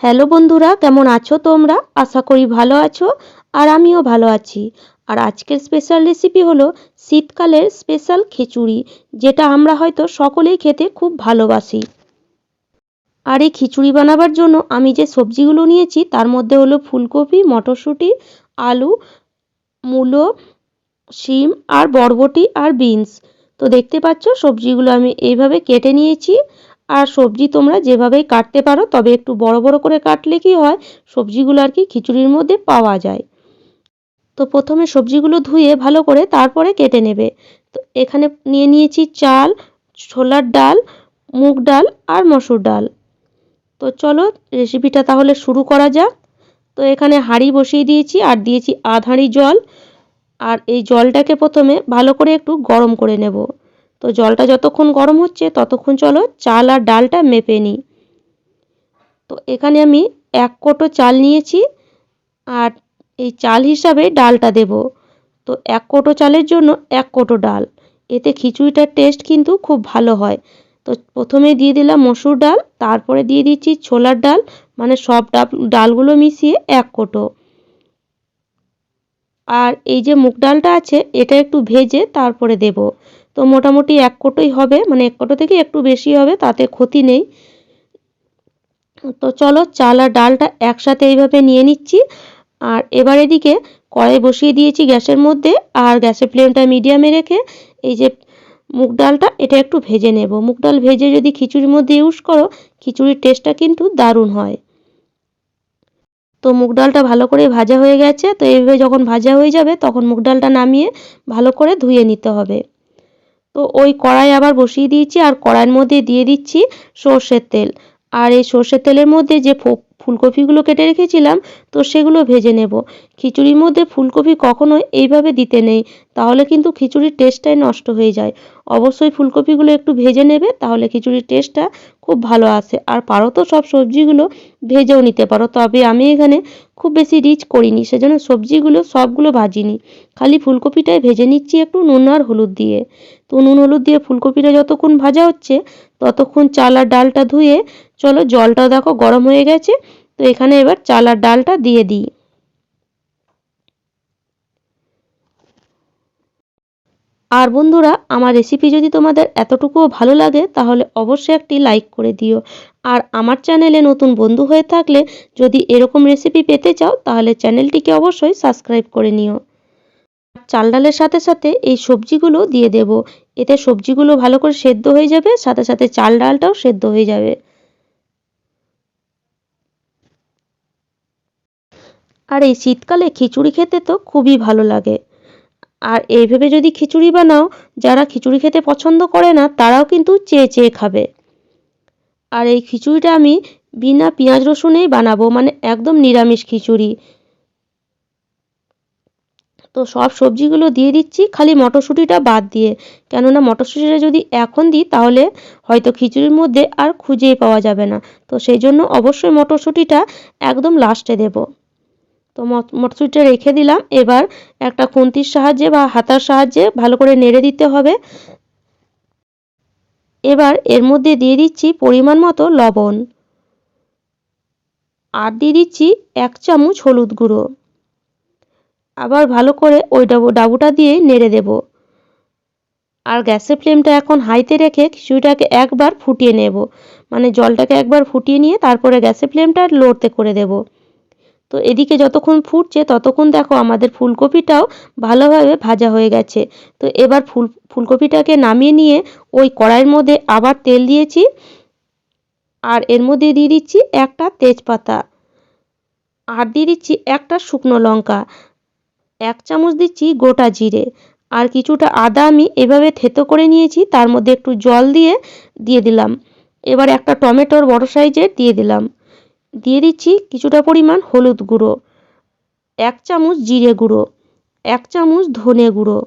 Hello বন্ধুরা, কেমন আছো তোমরা? আশা করি ভালো আছো আর আমিও ভালো আছি। আর আজকের স্পেশাল রেসিপি হলো শীতকালের স্পেশাল খিচুড়ি, যেটা আমরা হয়তো সকলেই খেতে খুব ভালোবাসি। আর এই খিচুড়ি বানাবার জন্য আমি যে সবজিগুলো নিয়েছি, তার মধ্যে হলো ফুলকপি, মটরশুঁটি, আলু, মূলো, শিম আর বরবটি আর বিনস। তো দেখতে পাচ্ছ, সবজিগুলো আমি এইভাবে কেটে নিয়েছি। আর সবজি তোমরা যেভাবেই কাটতে পারো, তবে একটু বড় বড় করে কাটলে কি হয়? সবজিগুলো আর কি খিচুড়ির মধ্যে পাওয়া যায়। তো প্রথমে সবজিগুলো ধুয়ে ভালো করে তারপরে কেটে নেবে। তো এখানে নিয়ে নিয়েছি চাল, ছোলার ডাল, মুগ ডাল আর মসুর ডাল। তো চলো রেসিপিটা তাহলে শুরু করা যাক। তো এখানে হাঁড়ি বসিয়ে দিয়েছি আর দিয়েছি আধ হাঁড়ি জল। আর এই জলটাকে প্রথমে ভালো করে একটু গরম করে নেব। তো জলটা যতক্ষণ গরম হচ্ছে, ততক্ষণ চলো চাল আর ডালটা মেপে নিই। তো এখানে আমি এক কোটো চাল নিয়েছি আর এই চাল হিসাবে ডালটা দেব। তো এক কোটো চালের জন্য এক কোটো ডাল। এতে খিচুড়িটার টেস্ট কিন্তু খুব ভালো হয়। তো প্রথমে দিয়ে দিলাম মসুর ডাল, তারপরে দিয়ে দিচ্ছি ছোলার ডাল মানে সব ডাল, ডালগুলো মিশিয়ে এক কোটো। আর এই যে মুগ ডালটা আছে, এটা একটু ভেজে তারপরে দেব। তো মোটামুটি এক কোটোই হবে মানে এক কোটো থেকে একটু বেশি হবে, তাতে ক্ষতি নেই। তো চলো চাল আর ডালটা একসাথে এইভাবে নিয়ে নিচ্ছি। আর এবার এদিকে কড়াই বসিয়ে দিয়েছি গ্যাসের মধ্যে, আর গ্যাসের ফ্লেমটা মিডিয়ামে রেখে এই যে মুগ ডালটা, এটা একটু ভেজে নেব। মুগ ডাল ভেজে যদি খিচুড়ির মধ্যে ইউজ করো, খিচুড়ির টেস্টটা কিন্তু দারুণ হয়। তো মুগ ডালটা ভালো করে ভাজা হয়ে গেছে, তো এইভাবে যখন ভাজা হয়ে যাবে, তখন মুগ ডালটা নামিয়ে ভালো করে ধুয়ে নিতে হবে। তো ওই কড়াই আবার বসিয়ে দিয়েছি আর কড়াইয়ের মধ্যে দিয়ে দিচ্ছি সর্ষের তেল। আর এই সর্ষের তেলের মধ্যে যে ফুলকপিগুলো কেটে রেখেছিলাম, তো সেগুলো ভেজে নেব। খিচুড়ির মধ্যে ফুলকপি কখনো এইভাবে দিতে নেই, তাহলে কিন্তু খিচুড়ির টেস্টটাই নষ্ট হয়ে যায়। অবশ্যই ফুলকপিগুলো একটু ভেজে নেবে, তাহলে খিচুড়ির টেস্টটা খুব ভালো আসে। আর পারো তো সব সবজিগুলো ভেজেও নিতে পারো, তবে আমি এখানে খুব বেশি রিচ করিনি, সেজন্য সবজিগুলো, সবগুলো ভাজিনি। খালি ফুলকপিটাই ভেজে নিচ্ছি একটু নুন আর হলুদ দিয়ে। তো নুন হলুদ দিয়ে ফুলকপিটা যতক্ষণ ভাজা হচ্ছে, ততক্ষণ চাল আর ডালটা ধুয়ে, চলো জলটা দেখো গরম হয়ে গেছে, তো এখানে এবার চাল আর ডালটা দিয়ে দিই। আর বন্ধুরা, আমার রেসিপি যদি তোমাদের এতটুকুও ভালো লাগে, তাহলে অবশ্যই একটি লাইক করে দিও। আর আমার চ্যানেলে নতুন বন্ধু হয়ে থাকলে যদি এরকম রেসিপি পেতে চাও, তাহলে চ্যানেলটিকে অবশ্যই সাবস্ক্রাইব করে নিও। চাল ডালের সাথে সাথে এই সবজিগুলো দিয়ে দেব। এতে সবজিগুলো ভালো করে সেদ্ধ হয়ে যাবে, সাথে সাথে চাল ডালটাও সেদ্ধ হয়ে যাবে। আর এই শীতকালে খিচুড়ি খেতে তো খুবই ভালো লাগে। আর এইভাবে যদি খিচুড়ি বানাও, যারা খিচুড়ি খেতে পছন্দ করে না, তারাও কিন্তু চেয়ে চেয়ে খাবে। আর এই খিচুড়িটা আমি বিনা পেঁয়াজ রসুনেই বানাবো মানে একদম নিরামিষ খিচুড়ি। তো সব সবজিগুলো দিয়ে দিচ্ছি, খালি মটরশুঁটিটা বাদ দিয়ে। কেননা মটরশুঁটিটা যদি এখন দিই, তাহলে হয়তো খিচুড়ির মধ্যে আর খুঁজেই পাওয়া যাবে না। তো সেই জন্য অবশ্যই মটরশুঁটিটা একদম লাস্টে দেবো। তো মটরশুঁটিটা রেখে দিলাম। এবার একটা খুন্তির সাহায্যে বা হাতার সাহায্যে ভালো করে নেড়ে দিতে হবে। এবার এর মধ্যে দিয়ে দিচ্ছি পরিমাণ মতো লবণ। আর দিয়ে দিচ্ছি এক চামচ হলুদ গুঁড়ো। আবার ভালো করে ওই ডাবু, ডাবুটা দিয়ে নেড়ে দেব। আর গ্যাসের ফ্লেমটা এখন হাইতে রেখে খিচুড়িটাকে একবার ফুটিয়ে নেব। মানে জলটাকে একবার ফুটিয়ে নিয়ে তারপরে গ্যাসের ফ্লেমটা লোড়তে করে দেবো। তো এদিকে যতক্ষণ ফুটছে, ততক্ষণ দেখো আমাদের ফুলকপিটাও ভালোভাবে ভাজা হয়ে গেছে। তো এবার ফুল, ফুলকপিটাকে নামিয়ে নিয়ে ওই কড়াইয়ের মধ্যে আবার তেল দিয়েছি আর এর মধ্যে দিয়ে দিচ্ছি একটা তেজপাতা আর দিয়ে দিচ্ছি একটা শুকনো লঙ্কা। এক চামচ দিচ্ছি গোটা জিরে আর কিছুটা আদা আমি এভাবে থেতো করে নিয়েছি, তার মধ্যে একটু জল দিয়ে দিয়ে দিলাম। এবার একটা টমেটোর বড় সাইজের দিয়ে দিলাম। দিয়ে দিচ্ছি কিছুটা পরিমাণ হলুদ গুঁড়ো, এক চামচ জিরে গুঁড়ো, এক চামচ ধনে গুঁড়ো,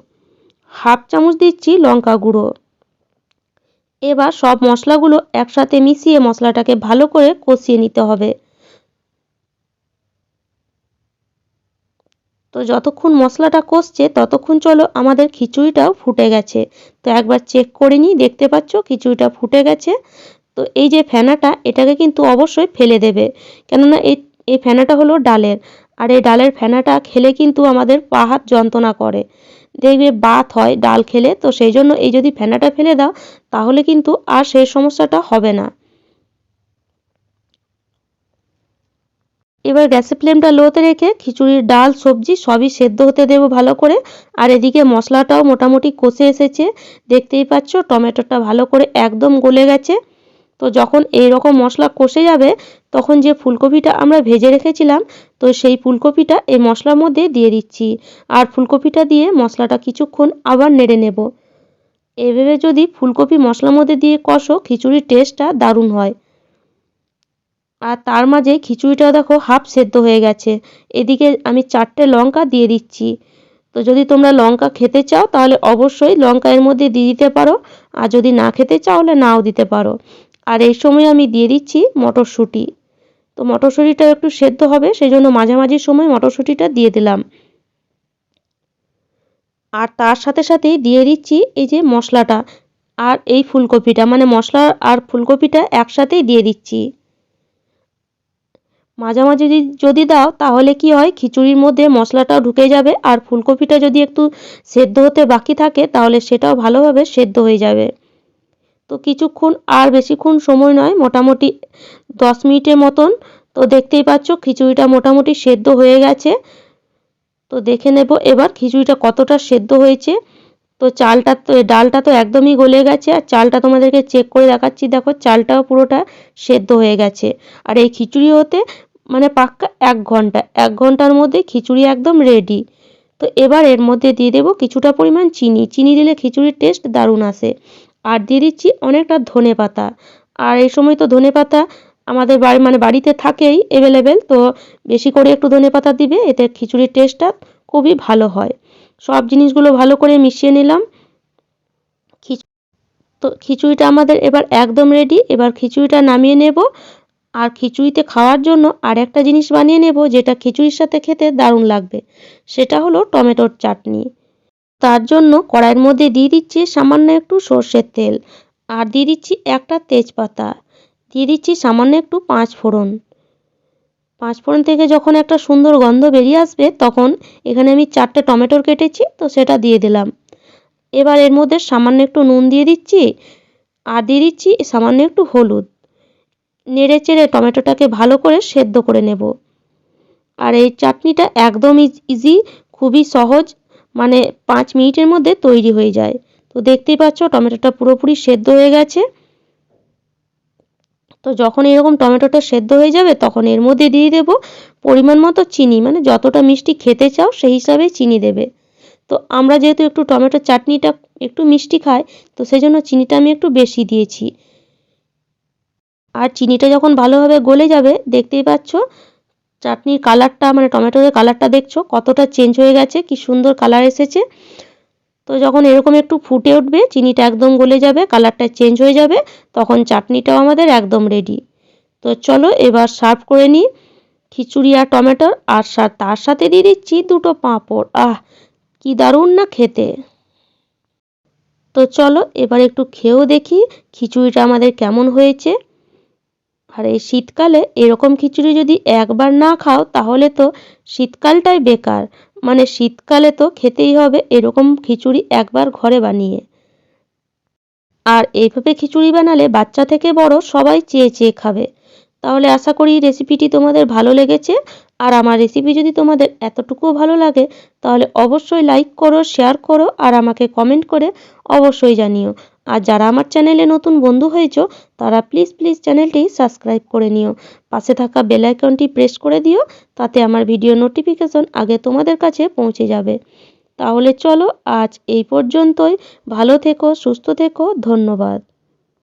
হাফ চামচ দিচ্ছি লঙ্কা গুঁড়ো। এবার সব মশলাগুলো একসাথে মিশিয়ে মশলাটাকে ভালো করে কষিয়ে নিতে হবে। তো যতক্ষণ মশলাটা কষছে, ততক্ষণ চলো আমাদের খিচুড়িটাও ফুটে গেছে। তো একবার চেক করে নিই, দেখতে পাচ্ছ খিচুড়িটা ফুটে গেছে? তো এই যে ফেনাটা, এটাকে কিন্তু অবশ্যই ফেলে দেবে। কেননা এই এই ফেনাটা হলো ডালের। আর এই ডালের ফেনাটা খেলে কিন্তু আমাদের পা হাত যন্ত্রণা করে। দেখবে বাত হয় ডাল খেলে, তো সেই জন্য এই যদি ফেনাটা ফেলে দাও, তাহলে কিন্তু আর সেই সমস্যাটা হবে না। এবার গ্যাসের ফ্লেমটা লোতে রেখে খিচুড়ির ডাল, সবজি সবই সেদ্ধ হতে দেবো ভালো করে। আর এদিকে মশলাটাও মোটামুটি কষে এসেছে। দেখতেই পাচ্ছ, টমেটোটা ভালো করে একদম গলে গেছে। তো যখন এই রকম মশলা কষে যাবে, তখন যে ফুলকপিটা আমরা ভেজে রেখেছিলাম, তো সেই ফুলকপিটা এই মশলার মধ্যে দিয়ে দিচ্ছি। আর ফুলকপিটা দিয়ে মশলাটা কিছুক্ষণ আবার নেড়ে নেব। এভাবে যদি ফুলকপি মশলার মধ্যে দিয়ে কষো, খিচুড়ির টেস্টটা দারুণ হয়। আর তার মাঝে খিচুড়িটা দেখো হাফ সেদ্ধ হয়ে গেছে। এদিকে আমি চারটে লঙ্কা দিয়ে দিচ্ছি। তো যদি তোমরা লঙ্কা খেতে চাও, তাহলে অবশ্যই লঙ্কা এর মধ্যে দিয়ে দিতে পারো। আর যদি না খেতে চাও, তাহলে নাও দিতে পারো। আর এই সময় আমি দিয়ে দিচ্ছি মটরশুঁটি। তো মটরশুঁটিটা একটু সেদ্ধ হবে সেই জন্য মাঝামাঝি সময় মটরশুঁটিটা দিয়ে দিলাম। আর তার সাথে সাথেই দিয়ে দিচ্ছি এই যে মশলাটা আর এই ফুলকপিটা মানে মশলা আর ফুলকপিটা একসাথেই দিয়ে দিচ্ছি। মাঝামাঝি যদি দাও তাহলে কি হয়, খিচুড়ির মধ্যে মশলাটাও ঢুকে যাবে আর ফুলকপিটা যদি একটু সেদ্ধ হতে বাকি থাকে তাহলে সেটাও ভালোভাবে সেদ্ধ হয়ে যাবে। তো কিছুক্ষণ আর বেশিক্ষণ সময় নয়, মোটামুটি দশ মিনিটের মতন। তো দেখতেই পাচ্ছ, খিচুড়িটা মোটামুটি সেদ্ধ হয়ে গেছে। তো দেখে নেব এবার খিচুড়িটা কতটা সেদ্ধ হয়েছে। তো চালটা তো ডালটা তো একদমই গলে গেছে। আর চালটা তোমাদেরকে চেক করে দেখাচ্ছি। দেখো, চালটাও পুরোটা সেদ্ধ হয়ে গেছে। আর এই খিচুড়ি হতে মানে পাক্কা এক ঘণ্টা, এক ঘণ্টার মধ্যে খিচুড়ি একদম রেডি তো এবার এর মধ্যে দিয়ে দেবো কিছুটা পরিমাণ চিনি। চিনি দিলে খিচুড়ির টেস্ট দারুণ আসে। আর দিয়ে দিচ্ছি অনেকটা ধনে পাতা। আর এই সময় তো ধনে পাতা আমাদের বাড়ি মানে বাড়িতে থাকেই অ্যাভেলেবেল তো বেশি করে একটু ধনে পাতা দিবে, এতে খিচুড়ির টেস্টটা খুবই ভালো হয়। সব জিনিসগুলো ভালো করে মিশিয়ে নিলাম। তো খিচুড়িটা আমাদের এবার একদম রেডি এবার খিচুড়িটা নামিয়ে নেব। আর খিচুড়িতে খাওয়ার জন্য আর একটা জিনিস বানিয়ে নেব, যেটা খিচুড়ির সাথে খেতে দারুণ লাগবে। সেটা হলো টমেটোর চাটনি। তার জন্য কড়াইয়ের মধ্যে দিয়ে দিচ্ছি সামান্য একটু সর্ষের তেল। আর দিয়ে দিচ্ছি একটা তেজপাতা। দিয়ে দিচ্ছি সামান্য একটু পাঁচ ফোড়ন। পাঁচ ফোড়ন থেকে যখন একটা সুন্দর গন্ধ বেরিয়ে আসবে, তখন এখানে আমি চারটে টমেটোর কেটেছি, তো সেটা দিয়ে দিলাম। এবার এর মধ্যে সামান্য একটু নুন দিয়ে দিচ্ছি, আর দিয়ে দিচ্ছি সামান্য একটু হলুদ। নেড়ে চেড়ে টমেটোটাকে ভালো করে সেদ্ধ করে নেব। আর এই চাটনিটা একদম ইজি খুবই সহজ মানে পাঁচ মিনিটের মধ্যে তৈরি হয়ে যায়। তো দেখতেই পাচ্ছ, টমেটোটা পুরোপুরি সেদ্ধ হয়ে গেছে। তো যখন এরকম টমেটোটা সেদ্ধ হয়ে যাবে, তখন এর মধ্যে দিয়ে দেব পরিমাণ মতো চিনি। মানে যতটা মিষ্টি খেতে চাও, সেই হিসাবে চিনি দেবে। তো আমরা যেহেতু একটু টমেটো চাটনিটা একটু মিষ্টি খাই, তো সেই জন্য চিনিটা আমি একটু বেশি দিয়েছি। আর চিনিটা যখন ভালোভাবে গলে যাবে, দেখতেই পাচ্ছ চাটনির কালারটা মানে টমেটোর কালারটা দেখছ, কতটা চেঞ্জ হয়ে গেছে, কি সুন্দর কালার এসেছে। তো যখন এরকম একটু ফুটে উঠবে, চিনিটা একদম গলে যাবে কালারটা চেঞ্জ হয়ে যাবে, তখন চাটনিটাও আমাদের একদম রেডি তো চলো এবার সার্ভ করে নিই খিচুড়ি আর টমেটোর আর তার সাথে দিয়ে দিচ্ছি দুটো পাঁপড়। আহ, কি দারুণ না খেতে। তো চলো এবার একটু খেয়েও দেখি খিচুড়িটা আমাদের কেমন হয়েছে। আর এই শীতকালে এরকম খিচুড়ি যদি একবার না খাও, তাহলে তো শীতকালটাই বেকার। মানে শীতকালে তো খেতেই হবে এরকম খিচুড়ি একবার ঘরে বানিয়ে। আর এইভাবে খিচুড়ি বানালে বাচ্চা থেকে বড় সবাই চেয়ে চেয়ে খাবে। তাহলে আশা করি রেসিপিটি তোমাদের ভালো লেগেছে। আর আমার রেসিপি যদি তোমাদের এতটুকুও ভালো লাগে, তাহলে অবশ্যই লাইক করো শেয়ার করো, আর আমাকে কমেন্ট করে অবশ্যই জানিও। আর যারা আমার চ্যানেলে নতুন বন্ধু হয়েছো, তারা প্লিজ প্লিজ চ্যানেলটি সাবস্ক্রাইব করে নিও। পাশে থাকা বেল আইকনটি প্রেস করে দিও, তাতে আমার ভিডিও নোটিফিকেশন আগে তোমাদের কাছে পৌঁছে যাবে। তাহলে চলো আজ এই পর্যন্তই। ভালো থেকো, সুস্থ থেকো, ধন্যবাদ।